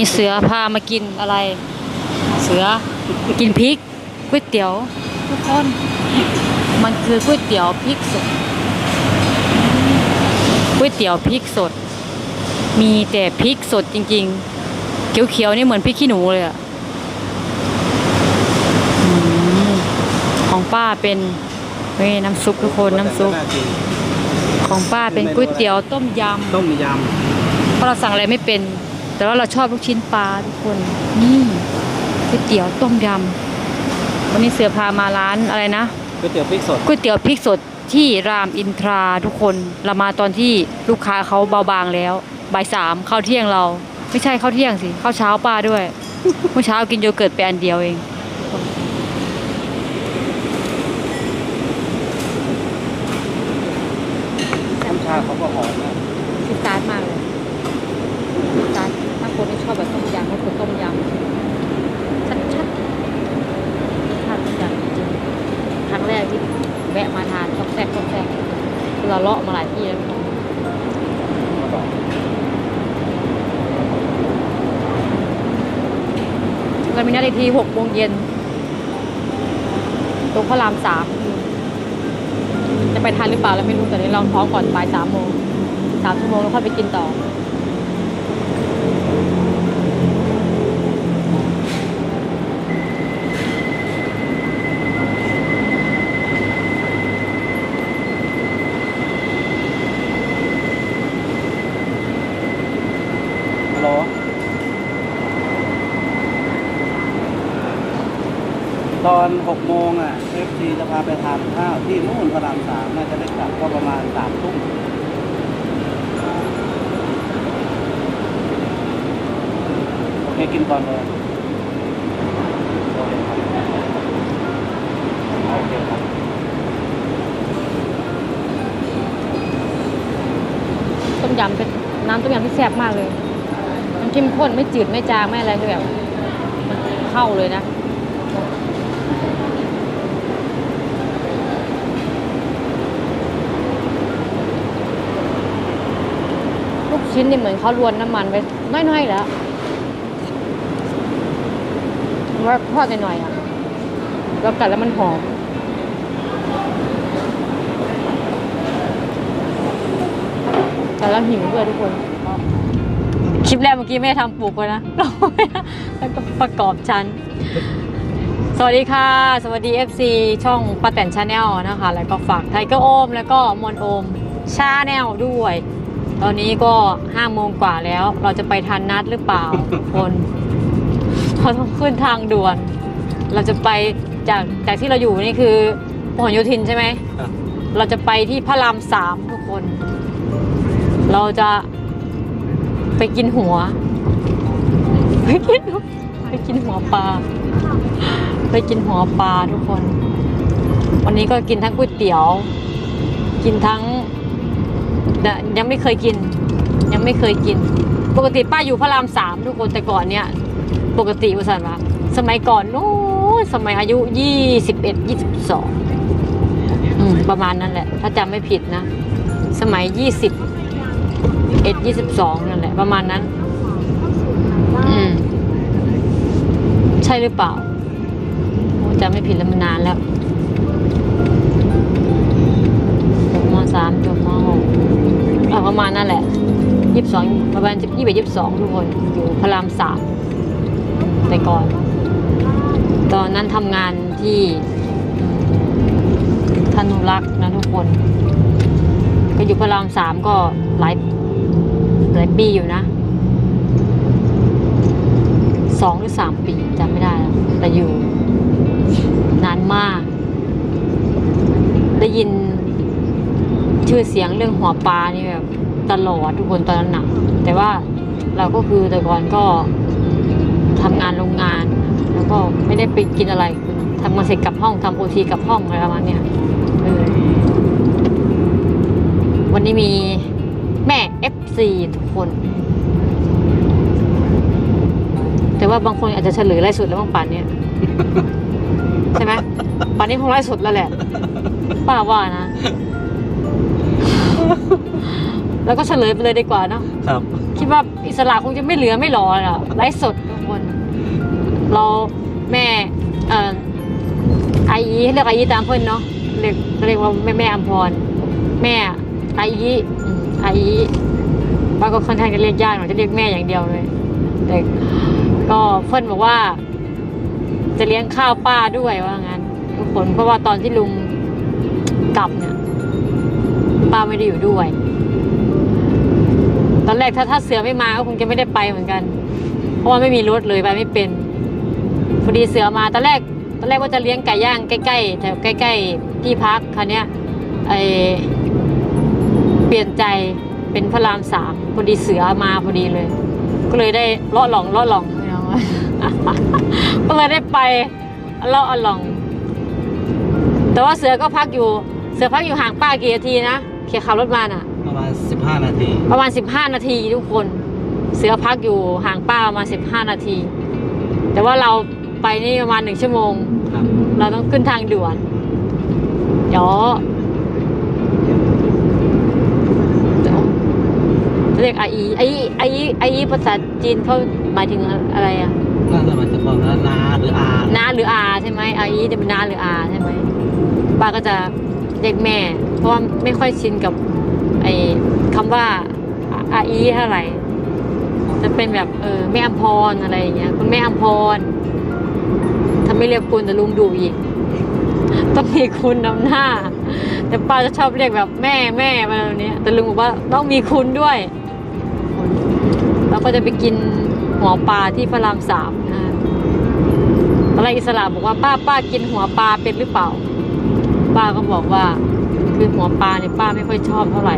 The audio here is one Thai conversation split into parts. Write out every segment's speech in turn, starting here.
มีเสือพามากินอะไร เสือกินพริกก๋วยเตี๋ยว ทุกคน มันคือก๋วยเตี๋ยวพริกสดก๋วยเตี๋ยวพริกสด มีแต่พริกสดจริง ๆ เขียวๆนี่เหมือนพริกขี้หนูเลยอะอืมของป้าเป็นเฮ้ยน้ำซุปทุกคนน้ำซุปของป้าเป็นก๋วยเตี๋ยวต้มยำต้มยเพราะเราสั่งอะไรไม่เป็น แต่ว่าเราชอบลูกชิ้นปลาทุกคน นี่ก๋วยเตี๋ยวต้มยำวันนี้เสือพามาร้านอะไรนะำก๋วยเตี๋ยวพริกสดก๋วยเตี๋ยวพริกสดที่รามอินทราทุกคนเรามาตอนที่ลูกค้าเขาเบาบางแล้วบ่ายสามเข้าเที่ยงเรา ไม่ใช่เข้าเที่ยงสิเข้าเช้าป้าด้วยเมื่อเช้ากินโยเกิร์ตไปอันเดียวเองน้ำชาเขาก็หอมนะ สตาร์ทมากเลยสตาร์ทถ้าคนที่ชอบแบบต้มยำก็คือต้มยำชัดชัดๆชาติต้มยำจริงๆครั้งแรกที่แวะมาทานต้องแซ่บต้องแซ่บคือ เราเลาะมาหลายที่แล้วเรามีนัดอีกทีหกโมงเย็นตรงพระรามสามจะไปทานหรือเปล่าเราไม่รู้แต่นี้ลองท้องก่อนบ่ายสามโมงสามชั่วโมงแล้วค่อยไปกินต่อ ฮัลโหลตอนหกโมงอะเอฟซีจะพาไปทานข้าวที่นู่นพระรามสามน่าจะได้กลับก็ประมาณสามทุ่ม เคกินก่อนเลยต้มยำเป็นน้ำต้มยำที่แซ่บมากเลย มันเข้มข้นไม่จืดไม่จางไม่อะไรคือแบบมันเข้าเลยนะลูกชิ้นนี่เหมือนเขารวนน้ำมันไปน้อยๆแล้ว ว่าทอดหน่อยๆอะแล้วกัดแล้วมันหอมแต่เราหิวด้วยทุกคน คลิปแรกเมื่อกี้ไม่ได้ทำปลูกเลยนะแล้วก็ประกอบชั้น สวัสดีค่ะ สวัสดี FC ช่องป้าแตนชาแนลนะคะ แล้วก็ฝากไทเกอร์โอม แล้วก็มอนโอมชาแนลด้วย ตอนนี้ก็ห้าโมงกว่าแล้ว เราจะไปทันนัดหรือเปล่าทุกคน เราต้องขึ้นทางด่วน เราจะไปจากจากที่เราอยู่นี่คือพหลโยธินใช่ไหม ครับ เราจะไปที่พระรามสามทุกคน เราจะไปกินหัว ไปกินหัวไปกินหัวปลา ไปกินหัวปลาทุกคน วันนี้ก็กินทั้งก๋วยเตี๋ยว กินทั้งแต่ยังไม่เคยกิน ยังไม่เคยกิน ปกติป้าอยู่พระรามสามทุกคนแต่ก่อนเนี่ย ปกติว่าสันวะสมัยก่อนนู้นสมัยอายุยี่สิบเอ็ดยี่สิบสองประมาณนั้นแหละ ถ้าจำไม่ผิดนะ สมัยยี่สิบเอ็ดยี่สิบสองนั่นแหละ ประมาณนั้น อืม ใช่หรือเปล่าจำไม่ผิดแล้วมันนานแล้วมสามจบมหกประมาณนั่นแหละยี่สิบสองประมาณยี่สิบยี่สิบสองทุกคนอยู่พระรามสาม แต่ก่อน ตอนนั้นทำงานที่ธนุรักษ์นะทุกคน ก็อยู่พระรามสามก็หลายหลายปีอยู่นะสองหรือสามปีจำไม่ได้แล้วแต่อยู่นานมาก ได้ยินชื่อเสียงเรื่องหัวปลานี่แบบตลอดทุกคนตอนนั้นหนักแต่ว่าเราก็คือแต่ก่อนก็ ทำงานโรงงาน แล้วก็ไม่ได้ไปกินอะไรคือทำงานเสร็จกลับห้องทำโอทีกลับห้องอะไรประมาณเนี้ยเออวันนี้มีแม่ FC ทุกคน แต่ว่าบางคนอาจจะเฉลยไล่สุดแล้วบางป่านเนี้ยใช่ไหมป่านนี้คงไล่สุดแล้วแหละป้าว่านะ แล้วก็เฉลยไปเลยดีกว่าเนาะครับ คิดว่าอิสระคงจะไม่เหลือไม่หลอละไลฟ์สดทุกคน เราแม่เอ่อไออีเรียกไออีตามเพื่อนเนาะเรียกเรียกว่าแม่แม่อัมพร แม่ไออีอืมไออีป้าก็ค่อนข้างจะเรียกยากหน่อยจะเรียกแม่อย่างเดียวเลยแต่ก็เพื่อนบอกว่า จะเลี้ยงข้าวป้าด้วยว่างั้นทุกคนเพราะว่าตอนที่ลุงกลับเนี่ยป้าไม่ได้อยู่ด้วย ตอนแรกถ้าถ้าเสือไม่มาก็คงจะไม่ได้ไปเหมือนกัน เพราะว่าไม่มีรถเลยไปไม่เป็น พอดีเสือมาตอนแรกตอนแรกว่าจะเลี้ยงไก่ย่างใกล้ๆแถวใกล้ ๆ ที่พักคันเนี้ยไอเปลี่ยนใจเป็นพระรามสามพอดีเสือมาพอดีเลย ก็เลยได้เลาะหลองเลาะหลองไม่เอาก็เลยได้ไปเลาะหลอง แต่ว่าเสือก็พักอยู่ เสือพักอยู่ห่างป้ากี่นาทีนะเขี่ยขับรถมาน่ะ ประมาณ15นาที ประมาณ15นาทีทุกคน เสือพักอยู่ห่างป้าประมาณ15นาที แต่ว่าเรา ไปนี่ประมาณหนึ่งชั่วโมง ครับเราต้องขึ้นทางด่วน เดี๋ยวเรียกไอไอไอไอภาษาจีนเขาหมายถึงอะไรอะน่าจะหมายถึงว่านาหรืออาน้าหรืออาใช่ไหมไอจะเป็นน้าหรืออาใช่ไหมป้าก็จะเรียกแม่ เพราะว่าไม่ค่อยชินกับไอ้คำว่าอาอีเท่าไหร่จะเป็นแบบเออแม่อัมพรอะไรอย่างเงี้ยคุณแม่อัมพรถ้า ไม่เรียกคุณจะลุงดูอีกต้องมีคุณนำหน้า แต่ป้าจะชอบเรียกแบบแม่แม่มาแบบนี้แต่ลุงบอกว่าต้องมีคุณด้วยเราก็จะไปกินหัวปลาที่พระรามสามนะอนแรอิสระบอกว่าป้าป้ากินหัวปลาเป็นหรือเปล่า ป้าก็บอกว่าคือหัวปลาเนี่ยป้าไม่ค่อยชอบเท่าไหร่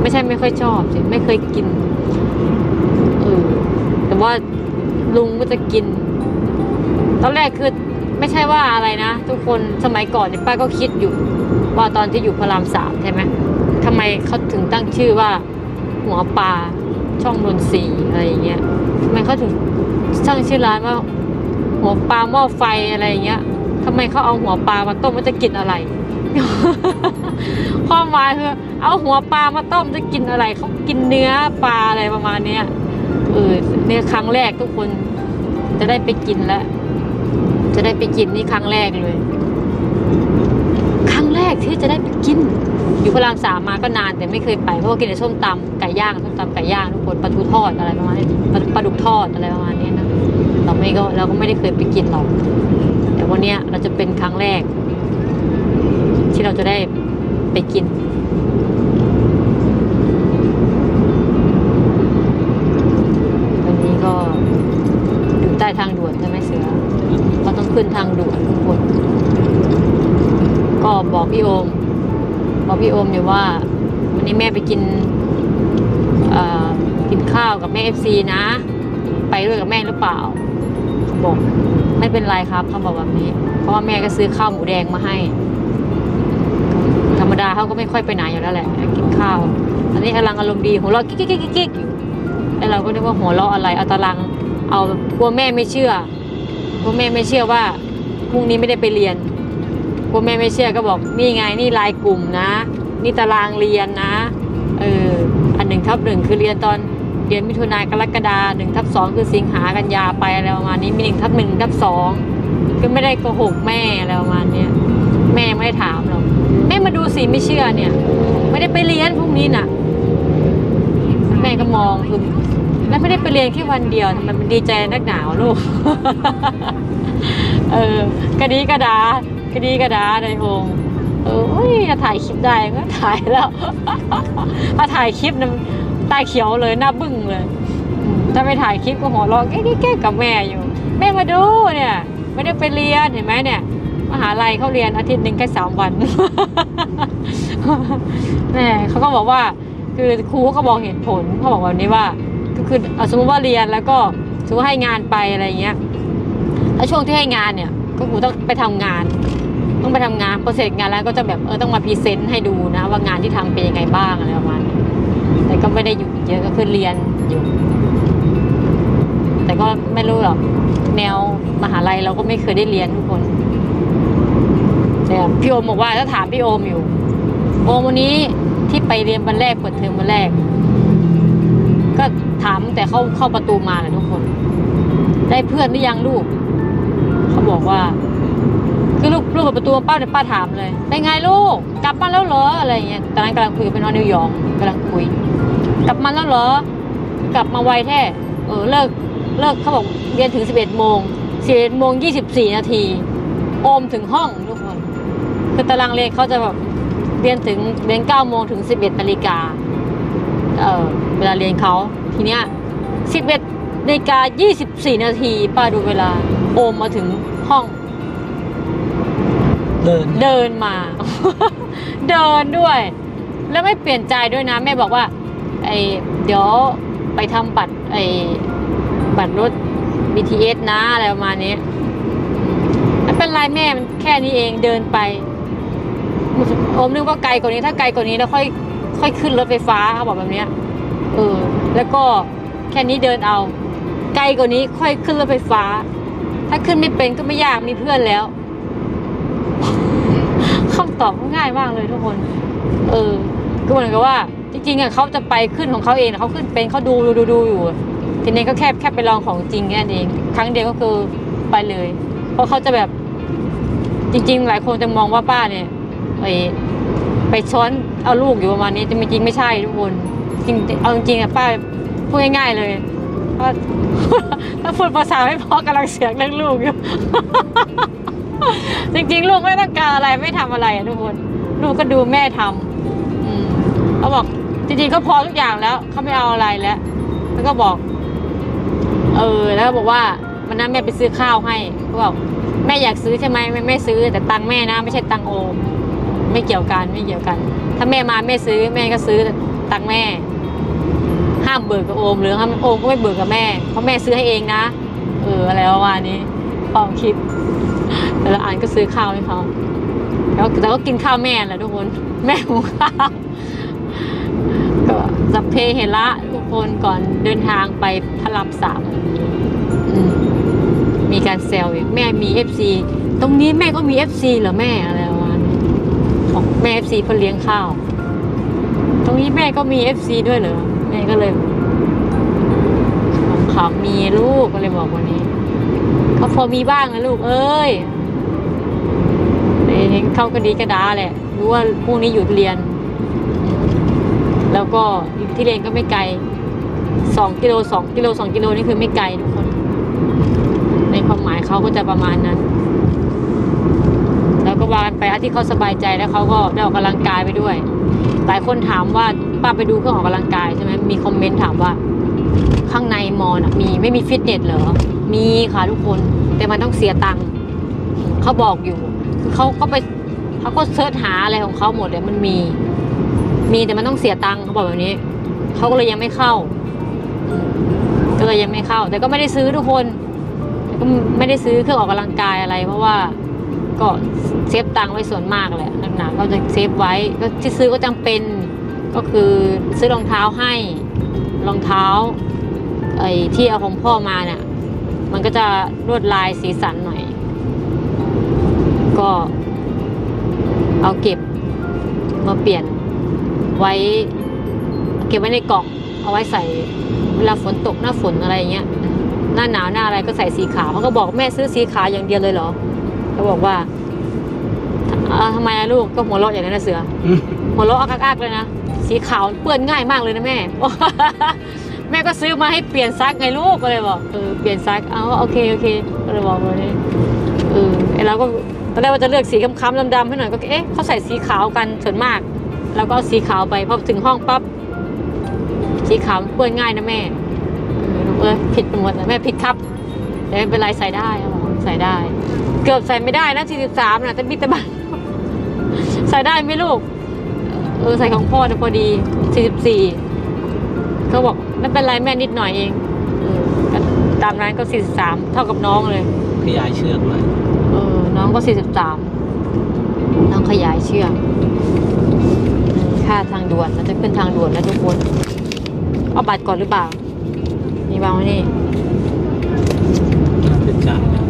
ไม่ใช่ไม่ค่อยชอบสิไม่เคยกินเออแต่ว่าลุงก็จะกิน ตอนแรกคือไม่ใช่ว่าอะไรนะ ทุกคนสมัยก่อนเนี่ยป้าก็คิดอยู่ ว่าตอนที่อยู่พระรามสามใช่ไหมทำไมเขาถึงตั้งชื่อว่า หัวปลาช่องนนทรีอะไรอย่างเงี้ยทำไมเขาถึงตั้งชื่อร้านว่า หัวปลาหม้อไฟอะไรอย่างเงี้ยทำไมเขาเอาหัวปลามาต้มมันจะกินอะไรความหมายคือเอาหัวปลามาต้มจะกินอะไรเขากินเนื้อปลาอะไรประมาณเนี้ยเออเนี่ยครั้งแรกทุกคนจะได้ไปกินแล้ว จะได้ไปกินนี่ครั้งแรกเลย ครั้งแรกที่จะได้ไปกิน อยู่พระรามสามมาก็นานแต่ไม่เคยไปเพราะว่ากินแต่ส้มตำไก่ย่างส้มตำไก่ย่างทุกคนปลาทูทอดอะไรประมาณนี้ปลาปลาดุกทอดอะไรประมาณนี้นะเราไม่ก็เราก็ไม่ได้เคยไปกินหรอกแต่วันนี้เราจะเป็นครั้งแรก ที่เราจะได้ไปกินนี้ก็อยู่ใต้ทางด่วนใช่ไหมเสือเราต้องขึ้นทางด่วนทุกคน ก็บอกพี่โอม บอก พี่โอมอยู่ว่า วันนี้แม่ไปกินกินข้าวกับแม่เอฟซีนะ ไปด้วยกับแม่หรือเปล่าเขาบอกไม่เป็นไรครับเขาบอกแบบนี้ เพราะว่าแม่ก็ซื้อข้าวหมูแดงมาให้ ธรรมดาเขาก็ไม่ค่อยไปไหนอยู่แล้วแหละ กินข้าวอันนี้กำลังอารมณ์ดีหัวเราะกิ๊กกิ๊กกิ๊กกิ๊กอยู่แล้วเราก็นึกว่าหัวเราะอะไรเอาตารางเอากลัวแม่ไม่เชื่อกลัวแม่ไม่เชื่อว่าพรุ่งนี้ไม่ได้ไปเรียน กลัวแม่ไม่เชื่อก็บอกนี่ไงนี่ลายกลุ่มนะ นี่ตารางเรียนนะเอออันหนึ่งทับหนึ่งคือเรียนตอนเดือนมิถุนายนกรกฎาหนึ่งทับสองคือสิงหากันยาไปอะไรประมาณนี้มีหนึ่งทับหนึ่งทับสองก็ไม่ได้โกหกแม่อะไรประมาณนี้แม่ไม่ได้ถามหรอกแม่มาดูสิไม่เชื่อเนี่ย ไม่ได้ไปเรียนพรุ่งนี้น่ะ แม่ก็มองคือแล้วไม่ได้ไปเรียนแค่วันเดียวทำไมมันดีใจนักหนาวลูก เออกระดีกระดา กระดีกระดาในโฮงเออเอ้ยถ้าถ่ายคลิปได้ก็ถ่ายแล้ว ถ้าถ่ายคลิปนะตาเขียวเลยหน้าบึ้งเลย ถ้าไม่ถ่ายคลิปก็หัวเราะแก๊กๆกับแม่อยู่ แม่มาดูเนี่ย ไม่ได้ไปเรียนเห็นไหมเนี่ย มหาลัยเขาเรียนอาทิตย์หนึ่งแค่สามวันแม่เขาก็บอกว่า คือครูเขาก็บอกเหตุผลเขาบอกแบบนี้ว่า ก็คือสมมติว่าเรียนแล้วก็สมมติให้งานไปอะไรเงี้ยแล้วช่วงที่ให้งานเนี่ย ก็ครูต้องไปทำงาน ต้องไปทำงานพอเสร็จงานแล้วก็จะแบบเออต้องมาพรีเซนต์ให้ดูนะ ว่างานที่ทำเป็นยังไงบ้างอะไรประมาณนี้แต่ก็ไม่ได้อยู่เยอะก็คือเรียนอยู่ แต่ก็ไม่รู้หรอกแนวมหาลัยเราก็ไม่เคยได้เรียนทุกคนแต่พี่โอมบอกว่าถ้าถามพี่โอมอยู่โอมวันนี้ที่ไปเรียนวันแรกเปิดเทอมวันแรก ก็ถามแต่เข้าเข้าประตูมาเลยทุกคน ได้เพื่อนหรือยังลูก เขาบอกว่า คือลูกลูกเปิดประตูป้าเนี่ยป้าถามเลยเป็นไงลูกกลับมาแล้วเหรออะไรเงี้ยตอนนั้นกำลังคุยกับเป็นนอนนิวยอร์กกำลังคุย กลับมาแล้วเหรอกลับมาไวแท้เออเลิกเลิกเขาบอกเรียนถึง11โมง11โมง24นาทีโอมถึงห้องทุกคนคือตารางเรียนเขาจะแบบเรียนถึงเรียน9โมงถึง11นาฬิกาเออเวลาเรียนเขาทีเนี้ย11นาฬิกา24นาทีป้าดูเวลา โอมมาถึงห้อง เดินเดินมา เดินด้วย แล้วไม่เปลี่ยนใจด้วยนะแม่บอกว่า ไอเดี๋ยวไปทำบัตรไอบัตรรถ BTS นะอะไรประมาณนี้ไม่เป็นไรแม่มันแค่นี้เองเดินไปโอมนึกว่าไกลกว่านี้ถ้าไกลกว่านี้แล้วค่อยค่อยขึ้นรถไฟฟ้าเขาบอกแบบเนี้ยเออแล้วก็แค่นี้เดินเอา ไกลกว่านี้ค่อยขึ้นรถไฟฟ้า ถ้าขึ้นไม่เป็นก็ไม่ยากมีเพื่อนแล้วคำตอบง่ายมากเลยทุกคน เออคือเหมือนกับว่า จริงๆอะเขาจะไปขึ้นของเขาเองเขาขึ้นเป็นเขาดูดูดูดูอยู่ ทีนี้ก็แค่แค่ไปลองของจริงแค่นั้นเอง ครั้งเดียวก็คือไปเลย เพราะเขาจะแบบ จริง ๆ หลายคนจะมองว่าป้าเนี่ยไปไปช้อนเอาลูกอยู่ประมาณนี้แต่จริงๆไม่ใช่ทุกคน จริงเอาจริงๆอะป้าพูดง่ายๆเลย เพราถ้าพูดภาษาไม่พอกำลังเสียงเรื่องลูกอยู่ จริงๆ ลูกไม่ต้องการอะไรไม่ทำอะไรอะทุกคน ลูกก็ดูแม่ทำอืมเขาบอกจริงๆก็พอทุกอย่างแล้วเขาไม่เอาอะไรแล้ว แล้วก็บอก เออ แล้วก็บอกว่าวันนั้นแม่ไปซื้อข้าวให้เขาบอกแม่อยากซื้อใช่ไหมแม่ไม่ซื้อ แต่ตังแม่นะ ไม่ใช่ตังโอม ไม่เกี่ยวกันไม่เกี่ยวกัน ถ้าแม่มาแม่ซื้อแม่ก็ซื้อตังแม่ ห้ามเบิกกับโอมหรือห้ามโอมก็ไม่เบิกกับแม่ เพราะแม่ซื้อให้เองนะ เอออะไรประมาณนี้ความคิด แต่ละอันก็ซื้อข้าวให้เขาแล้วแต่ก็กินข้าวแม่แหละทุกคน แม่หุงข้าวก็สัพเพเหระทุกคนก่อนเดินทางไปพระรามสามมีการแซวอีกแม่มีเอฟซีตรงนี้แม่ก็มีเอฟซีเหรอแม่อะไรประมาณนี้บอกแม่เอฟซีเขาเลี้ยงข้าว ตรงนี้แม่ก็มีเอฟซีด้วยเหรอ แม่ก็เลยขำๆมีลูกก็เลยบอกวันนี้เขาพอมีบ้างนะลูกเอ้ยเห็นเขาก็ดีกระดาแหละรู้ว่าพรุ่งนี้หยุดเรียน แล้วก็ที่เรียนก็ไม่ไกลสองกิโลสองกิโลสองกิโลนี่คือไม่ไกลทุกคน ในความหมายเขาก็จะประมาณนั้น แล้วก็วากันไปอาที่เขาสบายใจแล้วเขาก็ได้ออกกำลังกายไปด้วย หลายคนถามว่า ป้าไปดูเครื่องออกกำลังกายใช่ไหมมีคอมเมนต์ถามว่า ข้างในมอนะมีไม่มีฟิตเนสเหรอ มีค่ะทุกคน แต่มันต้องเสียตังค์เขาบอกอยู่ คือเขาก็ไปเขาก็เสิร์ชหาอะไรของเขาหมดเลยมันมี มีแต่มันต้องเสียตังค์เขาบอกแบบนี้เขาก็เลยยังไม่เข้าก็เลยยังไม่เข้า แต่ก็ไม่ได้ซื้อทุกคนก็ไม่ได้ซื้อเครื่องออกกำลังกายอะไร เพราะว่าก็เซฟตังค์ไว้ส่วนมากแหละหนักๆก็จะเซฟไว้ก็ที่ซื้อก็จำเป็น ก็คือซื้อรองเท้าให้รองเท้าไอ้ที่เอาของพ่อมาเนี่ยมันก็จะลวดลายสีสันหน่อย ก็เอาเก็บมาเปลี่ยนไว้เก็บไว้ในกล่อง เอาไว้ใส่เวลาฝนตกหน้าฝนอะไรอย่างเงี้ยหน้าหนาวหน้าอะไรก็ใส่สีขาวเขาก็บอกแม่ซื้อสีขาวอย่างเดียวเลยเหรอเขาบอกว่าอ่าทำไมอะลูกก็หัวเราะอย่างนั้นนะเสืออืมหัวเราะอักๆเลยนะ สีขาวเปื้อนง่ายมากเลยนะแม่ แม่ก็ซื้อมาให้เปลี่ยนซักไงลูกก็เลยบอกเออเปลี่ยนซักเอาโอเคโอเคก็เลยบอกเลยเออไอเราก็ตอนแรกว่าจะเลือกสีค้ำๆดำๆให้หน่อยก็เอ๊ะเขาใส่สีขาวกันส่วนมากเราก็เอาสีขาวไปพอถึงห้องปั๊บสีขาวเปื้อนง่ายนะแม่เออผิดไปหมดนะแม่ผิดครับแต่ไม่เป็นไรใส่ได้ใส่ได้ เกือบใส่ไม่ได้นะ43นะแต่มีแต่บันใส่ได้ไหมลูก เออใส่ของพ่อแต่พอดี44เขาบอกไม่เป็นไรแม่นิดหน่อยเองเออก็ตามนั้นก็43เท่ากับน้องเลย ขยายเชือกเลยเออ น้องก็43น้องขยายเชือกค่าทางด่วนมันจะขึ้นทางด่วนแล้วทุกคน เอาบัตรก่อนหรือเปล่า นี่วางไว้นี่น่าจะจ่ายนะ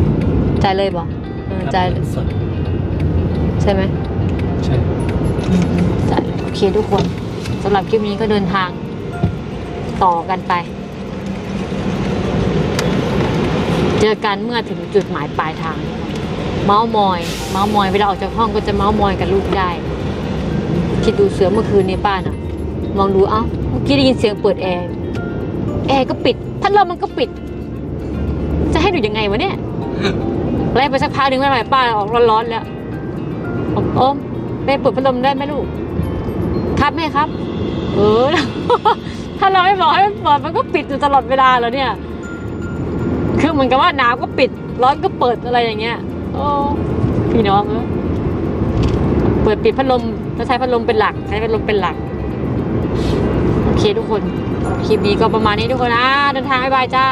จ่ายเลยบอกเออจ่ายสดใช่ไหมใช่ จัดโอเคทุกคนสำหรับคลิปนี้ก็เดินทางต่อกันไป เจอกันเมื่อถึงจุดหมายปลายทาง เมาส์มอย เมาส์มอยเวลาออกจากห้องก็จะเมาส์มอยกับลูกได้ คิดดูเสือเมื่อคืนในบ้านอะมองดูเอ้าเมื่อกี้ได้ยินเสียงเปิดแอร์แอร์ก็ปิดพัดลมมันก็ปิด จะให้หนูยังไงวะเนี่ยไล่ไปสักพักหนึ่งไม่ไหวป้าออกร้อนๆแล้วอม ไปเปิดพัดลมได้ไหมลูก ครับแม่ครับ เออ ถ้าเราไม่บอกให้มันเปิดมันก็ปิดอยู่ตลอดเวลาแล้วเนี่ย คือเหมือนกับว่าหนาวก็ปิด ร้อนก็เปิดอะไรอย่างเงี้ย โอ้พี่น้องเออเปิดปิดพัดลมก็ใช้พัดลมเป็นหลัก ใช้พัดลมเป็นหลัก โอเคทุกคน คลิปนี้ก็ประมาณนี้ทุกคนนะ เดินทางบ๊ายบายจ้า